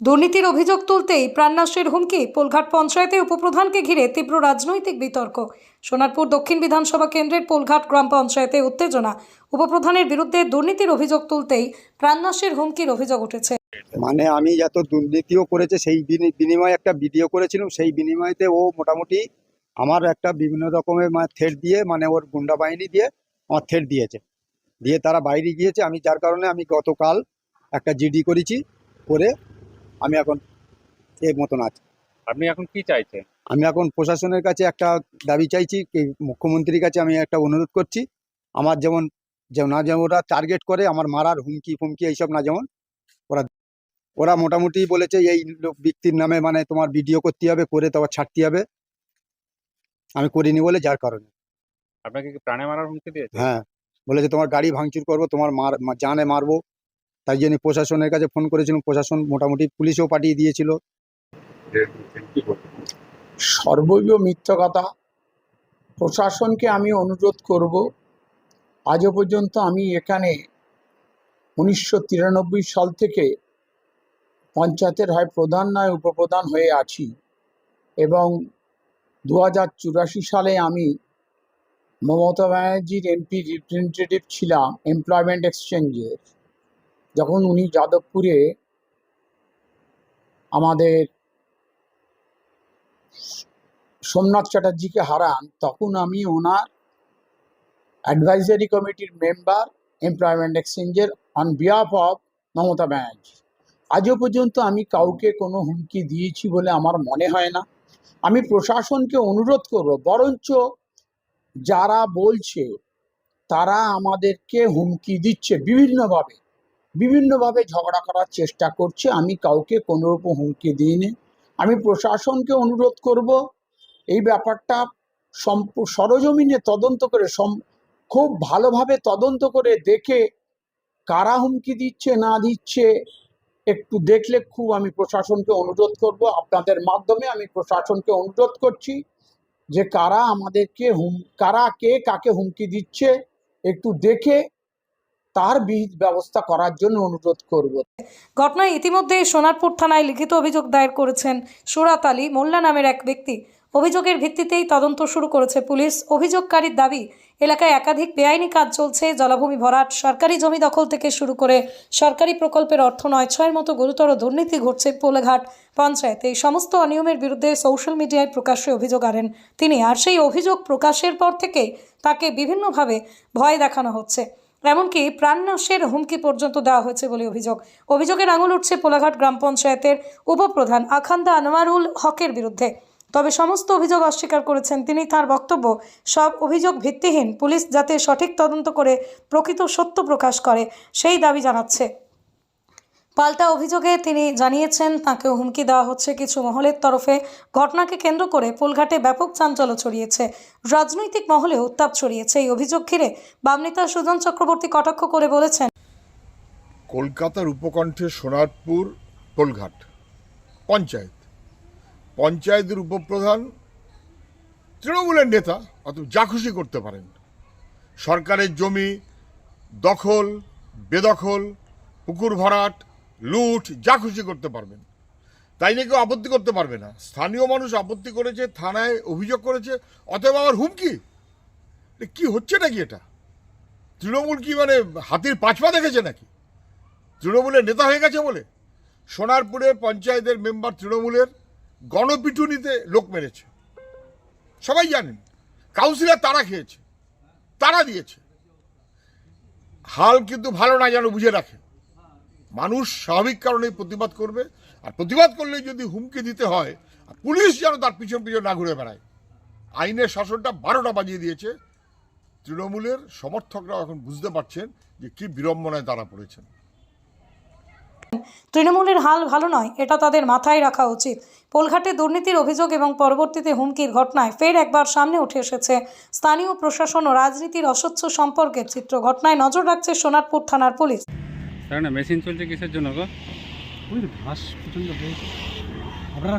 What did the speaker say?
দুর্নীতির অভিযোগ তুলতেই প্রাণনাশের হুমকি পোলঘাট পঞ্চায়েতে উপপ্রধানকে ঘিরে তীব্র রাজনৈতিক বিতর্ক। সোনারপুর দক্ষিণ বিধানসভা কেন্দ্রের পোলঘাট গ্রাম পঞ্চায়েতে উত্তেজনা। উপপ্রধানের বিরুদ্ধে দুর্নীতির অভিযোগ তুলতেই প্রাণনাশের হুমকির অভিযোগ উঠেছে। মানে আমি যত দুর্নীতিও করেছে, সেই বিনিময়ে একটা ভিডিও করেছিলাম, সেই বিনিময়েতে ও মোটামুটি আমার একটা বিভিন্ন রকমের মানে থ্রেট দিয়ে মানে ওর গুন্ডা বাহিনী দিয়ে আমার থ্রেট দিয়েছে। দিয়ে তারা বাইরে গিয়েছে। আমি যার কারণে আমি গতকাল একটা জিডি করেছি, করে আমি এখন এর মতন আছি। আপনি এখন কি চাইছেন? আমি এখন প্রশাসনের কাছে একটা দাবি চাইছি কি মুখ্যমন্ত্রীর কাছে আমি একটা অনুরোধ করছি। আমার যেমন না যেমন ওরা টার্গেট করে আমার মারার হুমকি ফুমকি এইসব না যেমন ওরা ওরা মোটামুটি বলেছে এই লোক ব্যক্তির নামে মানে তোমার ভিডিও করতে হবে করে তোমার ছাড়তে হবে। আমি করিনি বলে যার কারণে। আপনাকে কি প্রাণে মারার হুমকি দিয়েছে? হ্যাঁ বলেছে তোমার গাড়ি ভাঙচুর করব তোমার মার জানে মারবো। তাই জন্য প্রশাসনের কাছে ফোন করেছিলাম। প্রশাসন মোটামুটি পুলিশও পাঠিয়ে দিয়েছিল। সর্বৈব মিথ্য কথা। প্রশাসনকে আমি অনুরোধ করব আজও পর্যন্ত আমি এখানে উনিশশো তিরানব্বই সাল থেকে পঞ্চায়েতের হয় প্রধান নয় উপপ্রধান হয়ে আছি এবং দু হাজার চুরাশি সালে আমি মমতা ব্যানার্জির এমপি রিপ্রেজেন্টেটিভ ছিলাম এমপ্লয়মেন্ট এক্সচেঞ্জের যখন উনি যাদবপুরে আমাদের সোমনাথ চ্যাটার্জিকে হারান, তখন আমি ওনার অ্যাডভাইজারি কমিটির মেম্বার এমপ্লয়মেন্ট এক্সচেঞ্জের on behalf of Mamata Banerjee. আজও পর্যন্ত আমি কাউকে কোনো হুমকি দিয়েছি বলে আমার মনে হয় না। আমি প্রশাসনকে অনুরোধ করব, বরঞ্চ যারা বলছে তারা আমাদেরকে হুমকি দিচ্ছে বিভিন্নভাবে। বিভিন্নভাবে ঝগড়া করার চেষ্টা করছে। আমি কাউকে কোনোরূপ হুমকি দিইনি। আমি প্রশাসনকে অনুরোধ করব, এই ব্যাপারটা সম্প, সরজমিনে তদন্ত করে সম, খুব ভালোভাবে তদন্ত করে দেখে কারা হুমকি দিচ্ছে, না দিচ্ছে, একটু দেখলে খুব আমি প্রশাসনকে অনুরোধ করব। আপনাদের মাধ্যমে আমি প্রশাসনকে অনুরোধ করছি যে কারা আমাদেরকে হুম, কারা কে কাকে হুমকি দিচ্ছে, একটু দেখে তার বিহিত ব্যবস্থা করার জন্য অনুরোধ করব। ঘটনায় ইতিমধ্যে সোনারপুর থানায় লিখিত অভিযোগ দায়ের করেছেন সুরাত আলী, মোল্লা নামের এক ব্যক্তি। অভিযোগের ভিত্তিতেই তদন্ত শুরু করেছে পুলিশ। অভিযোগকারীর দাবি, এলাকায় একাধিক বেআইনি কাজ চলছে, জলাভূমি ভরাট, সরকারি জমি দখল থেকে শুরু করে সরকারি প্রকল্পের অর্থ নয়, ছয়ের মতো গুরুতর দুর্নীতি ঘটছে পোলেঘাট পঞ্চায়েতে। এই সমস্ত অনিয়মের বিরুদ্ধে সোশ্যাল মিডিয়ায় প্রকাশ্যে অভিযোগ আনেন তিনি। আর সেই অভিযোগ প্রকাশের পর থেকে তাকে বিভিন্নভাবে ভয় দেখানো হচ্ছে। এমনকি প্রাণনাশের হুমকি পর্যন্ত দেওয়া হয়েছে বলে অভিযোগ। অভিযোগের আঙুল উঠছে পোলাঘাট গ্রাম পঞ্চায়েতের উপপ্রধান আখান্দা আনোয়ারুল হকের বিরুদ্ধে। তবে সমস্ত অভিযোগ অস্বীকার করেছেন তিনি। তার বক্তব্য, সব অভিযোগ ভিত্তিহীন। পুলিশ যাতে সঠিক তদন্ত করে প্রকৃত সত্য প্রকাশ করে, সেই দাবি জানাচ্ছে। পাল্টা অভিযোগে তিনি জানিয়েছেন তাকে হুমকি দেওয়া হচ্ছে কিছু মহলের তরফে। ঘটনাকে কেন্দ্র করে পোলঘাটে ব্যাপক চাঞ্চল্য ছড়িয়েছে। রাজনৈতিক মহলে উত্তাপ ছড়িয়েছে। এই অভিযোগ ঘিরে বাম নেতা সুজন চক্রবর্তী কটাক্ষ করে বলেছেন, কলকাতার উপকণ্ঠে সোনারপুর, পোলঘাট। পঞ্চায়েত। পঞ্চায়েতের উপপ্রধান তৃণমূলের নেতা অত যা খুশি করতে পারেন। সরকারের জমি দখল, বেদখল, পুকুর ভরাট লুট, যা খুশি করতে পারবেন। তাই নিয়ে কেউ আপত্তি করতে পারবে না। স্থানীয় মানুষ আপত্তি করেছে, থানায় অভিযোগ করেছে, অতএব আমার হুমকি। কি হচ্ছে নাকি এটা? তৃণমূল কি মানে হাতির পাঁচপা দেখেছে নাকি? তৃণমূলের নেতা হয়ে গেছে বলে? সোনারপুরে পঞ্চায়েতের মেম্বার তৃণমূলের গণপিটুনিতে লোক মেরেছে। সবাই জানেন, কাউন্সিলর তারা খেয়েছে, তারা দিয়েছে। হাল কিন্তু ভালো না যেন বুঝে রাখে মানুষ স্বাভাবিক কারণেই প্রতিবাদ করবে, আর প্রতিবাদ করলে যদি হুমকি দিতে হয় পুলিশ যেন তার পিছন পিছন না ঘুরে বেড়ায়। আইনের শাসনটা বারোটা বাজিয়ে দিয়েছে। তৃণমূলের সমর্থকরাও এখন বুঝতে পারছেন যে কি বিড়ম্বনায় তারা পড়েছেন। তৃণমূলের হাল ভালো নয়, এটা তাদের মাথায় রাখা উচিত। পোলঘাটে দুর্নীতির অভিযোগ এবং পরবর্তীতে হুমকির ঘটনায় ফের একবার সামনে উঠে এসেছে স্থানীয় প্রশাসন ও রাজনীতির অস্বচ্ছ সম্পর্কের চিত্র। ঘটনায় নজর রাখছে সোনারপুর থানার পুলিশ। তাই না? মেশিন চলছে কিসের জন্য গো? ওই ঘাস প্রচণ্ড আপনারা